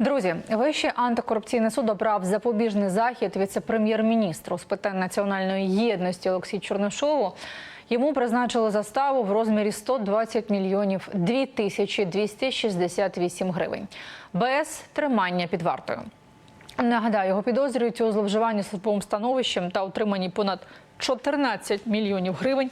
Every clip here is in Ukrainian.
Друзі, Вищий антикорупційний суд обрав запобіжний захід віце-прем'єр-міністру з питань національної єдності Олексію Чорнишову. Йому призначили заставу в розмірі 120 мільйонів 2268 гривень без тримання під вартою. Нагадаю, його підозрюють у зловживанні службовим становищем та отриманні понад 14 мільйонів гривень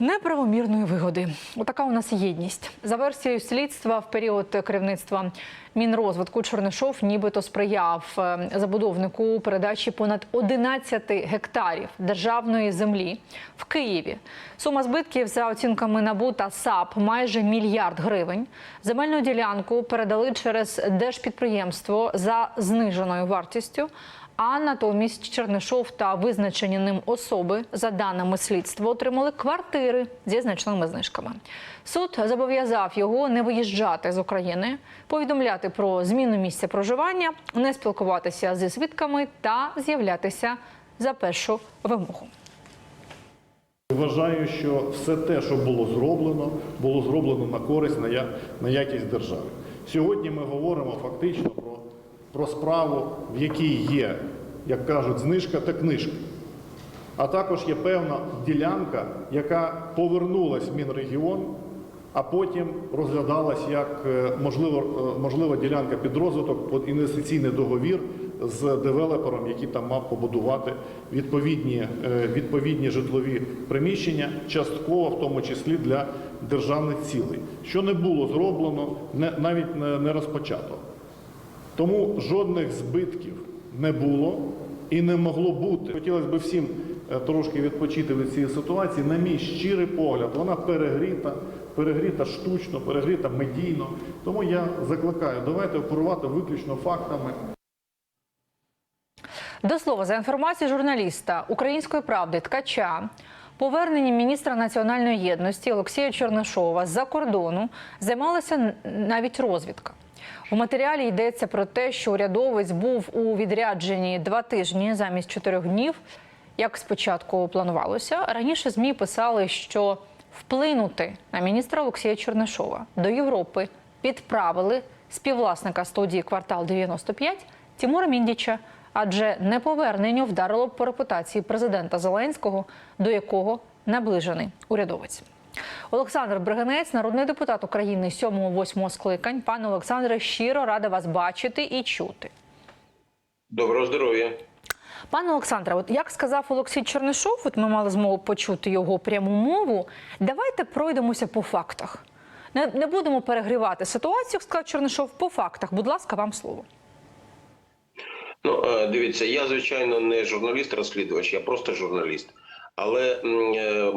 неправомірної вигоди. Отака у нас єдність. За версією слідства, в період керівництва Мінрозвитку Чорнишов нібито сприяв е, забудовнику передачі понад 11 гектарів державної землі в Києві. Сума збитків за оцінками НАБУ та САП майже мільярд гривень. Земельну ділянку передали через держпідприємство за зниженою вартістю. А натомість Чернишов та визначені ним особи, за даними слідства, отримали квартири зі значними знижками. Суд зобов'язав його не виїжджати з України, повідомляти про зміну місця проживання, не спілкуватися зі свідками та з'являтися за першу вимогу. Вважаю, що все те, що було зроблено, було зроблено на користь, на якість держави. Сьогодні ми говоримо фактично про, про справу, в якій є, як кажуть, знижка та книжка. А також є певна ділянка, яка повернулась в Мінрегіон, а потім розглядалась як е, можливо, е, можлива ділянка під розвиток під інвестиційний договір з девелопером, який там мав побудувати відповідні, е, відповідні житлові приміщення, частково в тому числі для державних цілей, що не було зроблено, не, навіть не розпочато. Тому жодних збитків не було і не могло бути. Хотілося б всім е, трошки відпочити від цієї ситуації. На мій щирий погляд, вона перегріта, перегріта штучно, перегріта медійно. Тому я закликаю, давайте оперувати виключно фактами. До слова, за інформацією журналіста Української правди Ткача, поверненням міністра національної єдності Олексія Чернишова з-за кордону займалася навіть розвідка. У матеріалі йдеться про те, що урядовець був у відрядженні два тижні замість чотирьох днів, як спочатку планувалося. Раніше ЗМІ писали, що вплинути на міністра Олексія Чернишова до Європи відправили співвласника студії Квартал 95 Тімура Міндіча, адже неповерненню вдарило по репутації президента Зеленського, до якого наближений урядовець. Олександр Бригинець, народний депутат України 7-8 скликань. Пане Олександре, щиро рада вас бачити і чути. Доброго здоров'я. Пане Олександре, от як сказав Олексій Чернишов, от ми мали змогу почути його пряму мову. Давайте пройдемося по фактах. Не, не будемо перегрівати ситуацію, сказав Чернишов, по фактах. Будь ласка, вам слово. Ну е, дивіться, я звичайно не журналіст-розслідувач, я просто журналіст. Але е,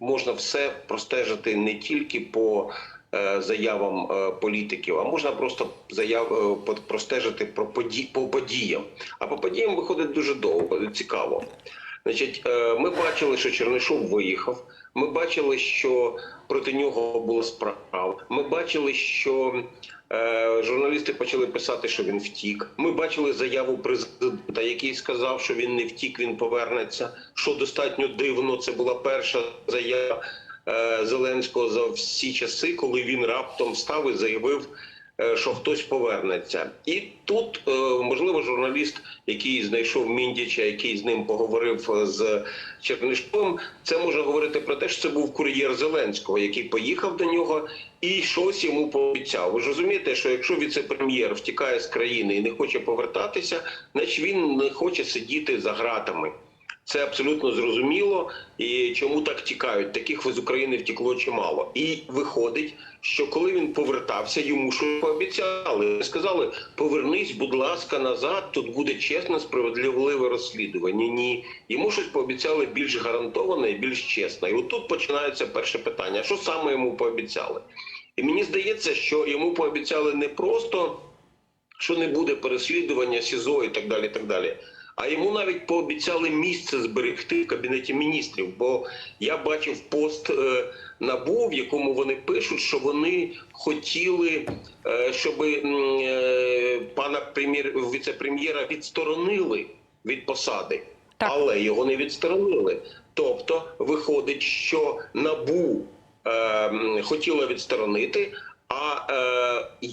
можна все простежити не тільки по е, заявам е, політиків, а можна просто заяв простежити про поді, по подіям. А по подіям виходить дуже довго, цікаво. Значить, ми бачили, що Чернишов виїхав. Ми бачили, що проти нього була справа. Ми бачили, що е, журналісти почали писати, що він втік. Ми бачили заяву президента, який сказав, що він не втік, він повернеться. Що достатньо дивно, це була перша заява е, Зеленського за всі часи, коли він раптом став і заявив. Е, Що хтось повернеться, і тут е, можливо журналіст, який знайшов Міндіча, який з ним поговорив е, з Чернишковим, це може говорити про те, що це був кур'єр Зеленського, який поїхав до нього і щось йому пообіцяв. Ви ж розумієте, що якщо віце-прем'єр втікає з країни і не хоче повертатися, значить він не хоче сидіти за ґратами. Це абсолютно зрозуміло. І чому так тікають? Таких з України втекло чимало. І виходить, що коли він повертався, йому щось пообіцяли. Сказали: повернись, будь ласка, назад. Тут буде чесне, справедливе розслідування. Ні, йому щось пообіцяли більш гарантоване і більш чесне. І отут починається перше питання: що саме йому пообіцяли? І мені здається, що йому пообіцяли не просто що не буде переслідування СІЗО і так далі. і так далі. А йому навіть пообіцяли місце зберегти в кабінеті міністрів. Бо я бачив пост е, набу, в якому вони пишуть, що вони хотіли, е, щоб е, пана прем'єр віце-прем'єра відсторонили від посади, Так. але його не відсторонили. Тобто виходить, що набу е, хотіла відсторонити, а е,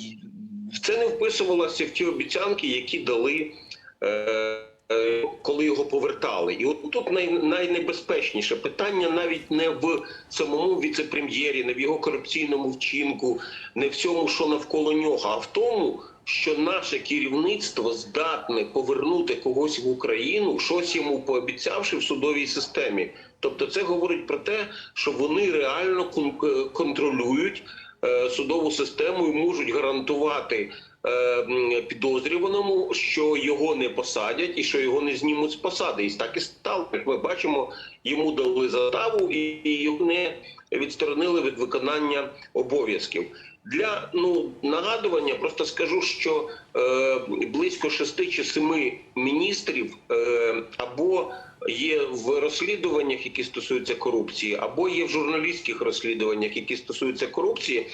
це не вписувалося в ті обіцянки, які дали. Е, коли його повертали, і от тут най, найнебезпечніше питання навіть не в самому віце-прем'єрі, не в його корупційному вчинку, не в цьому, що навколо нього, а в тому, що наше керівництво здатне повернути когось в Україну, щось йому пообіцявши в судовій системі. Тобто, це говорить про те, що вони реально е, контролюють е, судову систему і можуть гарантувати е, підозрюваному, що його не посадять і що його не знімуть з посади. І так і стало. Як ми бачимо, йому дали заставу і його не відсторонили від виконання обов'язків. Для ну нагадування просто скажу, що е, близько шести чи семи міністрів е, або є в розслідуваннях, які стосуються корупції, або є в журналістських розслідуваннях, які стосуються корупції.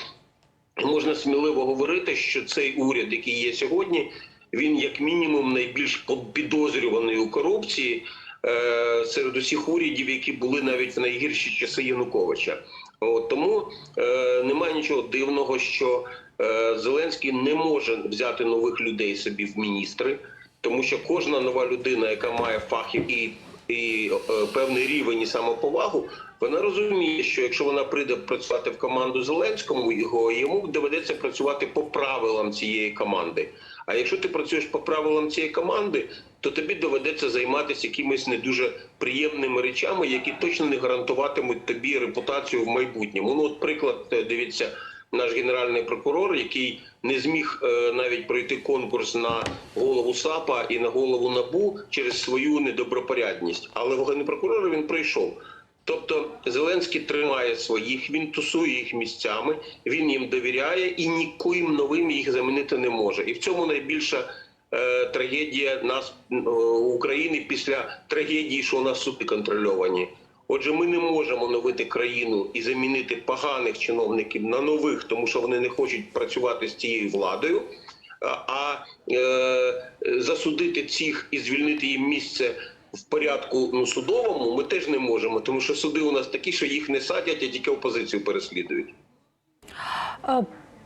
Можна сміливо говорити, що цей уряд, який є сьогодні, він як мінімум найбільш підозрюваний у корупції е, серед усіх урядів, які були навіть в найгірші часи Януковича. От, тому е, немає нічого дивного, що е, Зеленський не може взяти нових людей собі в міністри, тому що кожна нова людина, яка має фахів і, і е, певний рівень і самоповагу, вона розуміє, що якщо вона прийде працювати в команду Зеленському, його йому доведеться працювати по правилам цієї команди. А якщо ти працюєш по правилам цієї команди, то тобі доведеться займатися якимись не дуже приємними речами, які точно не гарантуватимуть тобі репутацію в майбутньому. Ну, от приклад, е, дивіться, наш генеральний прокурор, який не зміг е, навіть пройти конкурс на голову САПа і на голову НАБУ через свою недобропорядність. Але в генпрокурора він пройшов. Тобто Зеленський тримає своїх, він тусує їх місцями, він їм довіряє і нікоїм новим їх замінити не може. І в цьому найбільша е, трагедія нас е, України після трагедії, що у нас суди контрольовані. Отже, ми не можемо новити країну і замінити поганих чиновників на нових, тому що вони не хочуть працювати з цією владою. А е, засудити цих і звільнити їм місце в порядку ну, судовому ми теж не можемо, тому що суди у нас такі, що їх не садять, а тільки опозицію переслідують.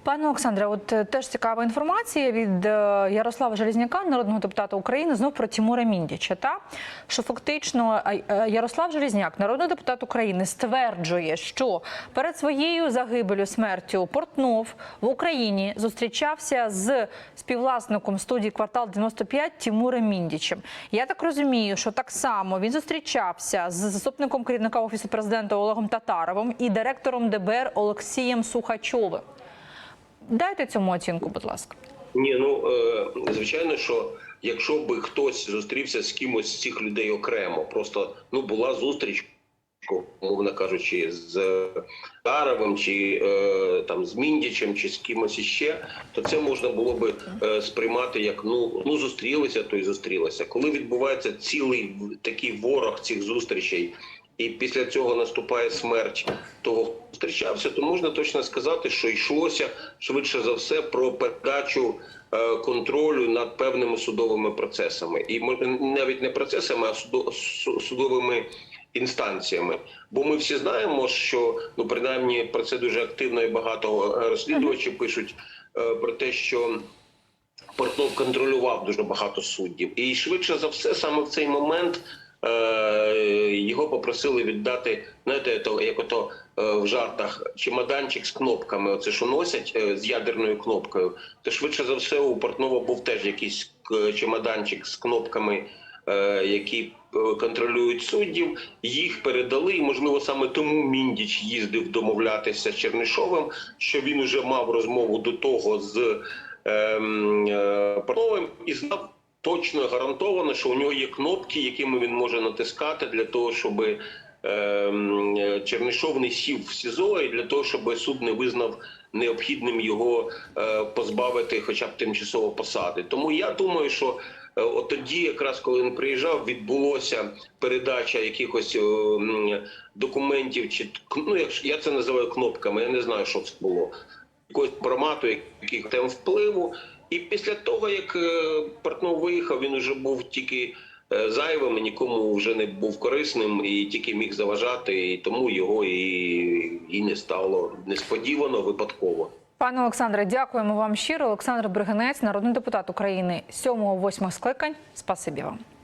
Пане Олександре, от е, теж цікава інформація від е, Ярослава Железняка, народного депутата України, знов про Тимура Міндіча. Та що фактично е, Ярослав Железняк, народний депутат України, стверджує, що перед своєю загибелю смертю Портнов в Україні зустрічався з співвласником студії Квартал 95 Тимуром Міндічем. Я так розумію, що так само він зустрічався з заступником керівника офісу президента Олегом Татаровим і директором ДБР Олексієм Сухачовим. Дайте цьому оцінку, будь ласка. Ні, ну е, звичайно, що якщо би хтось зустрівся з кимось з цих людей окремо, просто ну була зустріч, мовно кажучи, з Таровим чи е, там з Міндічем, чи з кимось іще, то це можна було би е, сприймати як ну ну зустрілися, то й зустрілися. Коли відбувається цілий такий ворог цих зустрічей. І після цього наступає смерть. Того, хто зустрічався, то можна точно сказати, що йшлося швидше за все про передачу е, контролю над певними судовими процесами, і навіть не процесами, а судо- судовими інстанціями. Бо ми всі знаємо, що ну принаймні про це дуже активно і багато е, розслідувачів пишуть е, про те, що Портнов контролював дуже багато суддів, і швидше за все, саме в цей момент його попросили віддати, знаєте, то як ото е, в жартах чемоданчик з кнопками, оце що носять е, з ядерною кнопкою. То швидше за все у Портнова був теж якийсь е, чемоданчик з кнопками, е, які е, контролюють суддів. Їх передали, і можливо саме тому Міндіч їздив домовлятися з Чернишовим, що він уже мав розмову до того з ем, е, Портновим і знав точно гарантовано, що у нього є кнопки, якими він може натискати для того, щоб е, Чернишов не сів в СІЗО, і для того, щоб суд не визнав необхідним його е, позбавити, хоча б тимчасово посади. Тому я думаю, що е, от тоді, якраз коли він приїжджав, відбулося передача якихось е, документів, чи ну я це називаю кнопками, я не знаю, що це було якогось формату, яких там впливу. І після того, як е, Портнов виїхав, він вже був тільки е, зайвим, нікому вже не був корисним і тільки міг заважати, і тому його і, і не стало несподівано, випадково. Пане Олександре, дякуємо вам щиро. Олександр Бригинець, народний депутат України 7-8 скликань. Спасибі вам.